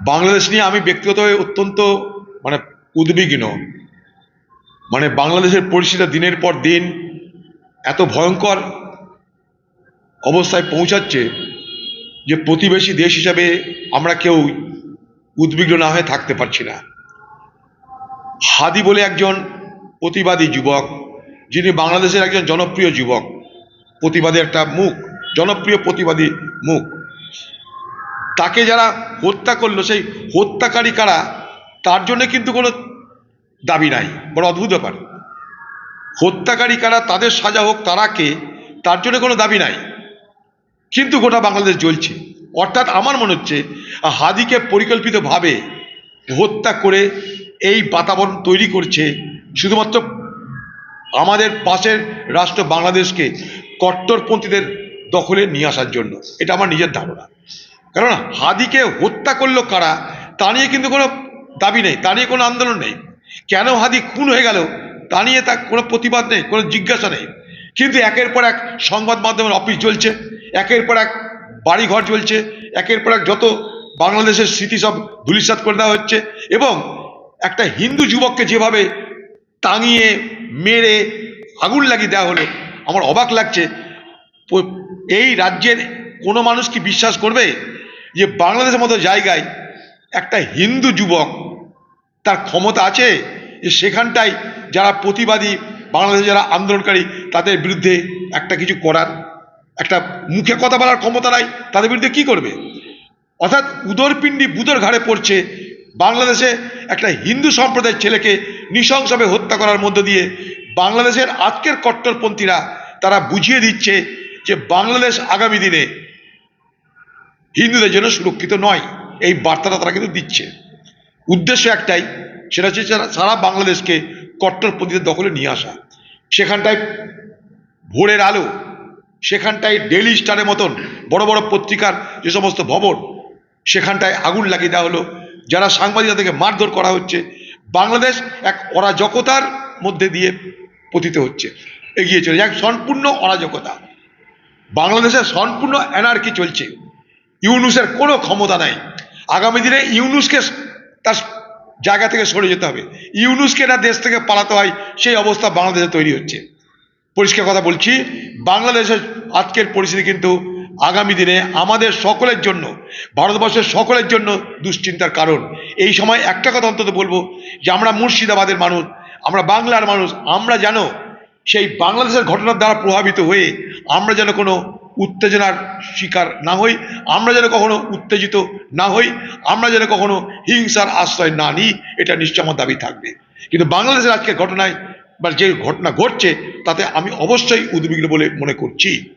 বাংলাদেশ নিয়ে আমি ব্যক্তিগতভাবে অত্যন্ত মানে উদ্বিগ্ন। মানে বাংলাদেশের পরিস্থিতি দিনের পর দিন এত ভয়ঙ্কর অবস্থায় পৌঁছাচ্ছে যে প্রতিবেশী দেশ হিসাবে আমরা কেউ উদ্বিগ্ন না হয়ে থাকতে পারছি না। হাদি বলে একজন প্রতিবাদী যুবক, যিনি বাংলাদেশের একজন জনপ্রিয় যুবক প্রতিবাদী একটা মুখ, জনপ্রিয় প্রতিবাদী মুখ। তাকে যারা হত্যা করল, সেই হত্যাকারী কারা, তার জন্য কিন্তু কোনো দাবি নাই। বড় অদ্ভুত ব্যাপার। হত্যাকারী কারা, তাদের সাজা হোক, তারা কে, তার জন্য কোনো দাবি নাই। কিন্তু গোটা বাংলাদেশ জ্বলছে। অর্থাৎ আমার মনে হচ্ছে, হাদিকে পরিকল্পিতভাবে হত্যা করে এই বাতাবরণ তৈরি করছে, শুধুমাত্র আমাদের পাশের রাষ্ট্র বাংলাদেশকে কট্টরপন্থীদের দখলে নিয়ে আসার জন্য। এটা আমার নিজের ধারণা। কারণ হাদিকে হত্যা করল কারা, তা নিয়ে কিন্তু কোনো দাবি নেই, তা নিয়ে কোনো আন্দোলন নেই। কেন হাদি খুন হয়ে গেল, তা নিয়ে তার কোনো প্রতিবাদ নেই, কোনো জিজ্ঞাসা নেই। কিন্তু একের পর এক সংবাদ মাধ্যমের অফিস চলছে একের পর এক বাড়িঘর চলছে একের পর এক যত বাংলাদেশের স্মৃতি সব ধুলিসাৎ করে দেওয়া হচ্ছে এবং একটা হিন্দু যুবককে যেভাবে টাঙিয়ে, মেরে, আগুন লাগিয়ে দেওয়া হলো, আমার অবাক লাগছে। এই রাজ্যের কোনো মানুষ কি বিশ্বাস করবে? যে বাংলাদেশের মতো জায়গায় একটা হিন্দু যুবক তার ক্ষমতা আছে, যে সেখানটায় যারা প্রতিবাদী বাংলাদেশে যারা আন্দোলনকারী, তাদের বিরুদ্ধে একটা কিছু করার, একটা মুখে কথা বলার ক্ষমতা নাই, তাদের বিরুদ্ধে কি করবে? অর্থাৎ উদরপিণ্ডি বুদর ঘাড়ে পড়ছে বাংলাদেশে একটা হিন্দু সম্প্রদায়ের ছেলেকে নৃশংসভাবে হত্যা করার মধ্য দিয়ে বাংলাদেশের আজকের কট্টরপন্থীরা তারা বুঝিয়ে দিচ্ছে যে বাংলাদেশ আগামী দিনে হিন্দুদের জন্য সুরক্ষিত নয়। এই বার্তাটা তারা কিন্তু দিচ্ছে। উদ্দেশ্য একটাই, সেটা হচ্ছে সারা- বাংলাদেশকে কট্টরপন্থীদের দখলে নিয়ে আসা। সেখানটায় ভোরের আলো, সেখানটায় ডেলি স্টারের মতন বড় বড় পত্রিকার যে সমস্ত ভবন, সেখানটায় আগুন লাগিয়ে দেওয়া হলো। যারা সাংবাদিকতা থেকে মারধর করা হচ্ছে, বাংলাদেশ এক অরাজকতার মধ্যে দিয়ে পতিত হচ্ছে, এগিয়ে চলে। এক সম্পূর্ণ অরাজকতা। বাংলাদেশে সম্পূর্ণ এনার্কি চলছে। ইউনুসের কোনো ক্ষমতা নাই। আগামী দিনে ইউনুসকে তার জায়গা থেকে সরে যেতে হবে। ইউনুসকে না দেশ থেকে পালাতে হয়, সেই অবস্থা বাংলাদেশে তৈরি হচ্ছে। পরিষ্কার কথা বলছি, বাংলাদেশের আজকের পরিস্থিতি কিন্তু আগামী দিনে আমাদের সকলের জন্য, ভারতবর্ষের সকলের জন্য দুশ্চিন্তার কারণ। এই সময় একটা কথা অন্তত বলব, যে আমরা মুর্শিদাবাদের মানুষ, আমরা বাংলার মানুষ, আমরা যেন সেই বাংলাদেশের ঘটনার দ্বারা প্রভাবিত হয়ে আমরা যেন কোনো উত্তেজনার শিকার না হই। আমরা যেন কখনো উত্তেজিত না হই, আমরা যেন কখনো হিংসার আশ্রয় না নিই, এটা নিশ্চয় আমার দাবি থাকবে। কিন্তু বাংলাদেশের আজকের ঘটনায় বা যে ঘটনা ঘটছে, তাতে আমি অবশ্যই উদ্বিগ্ন বলে মনে করছি।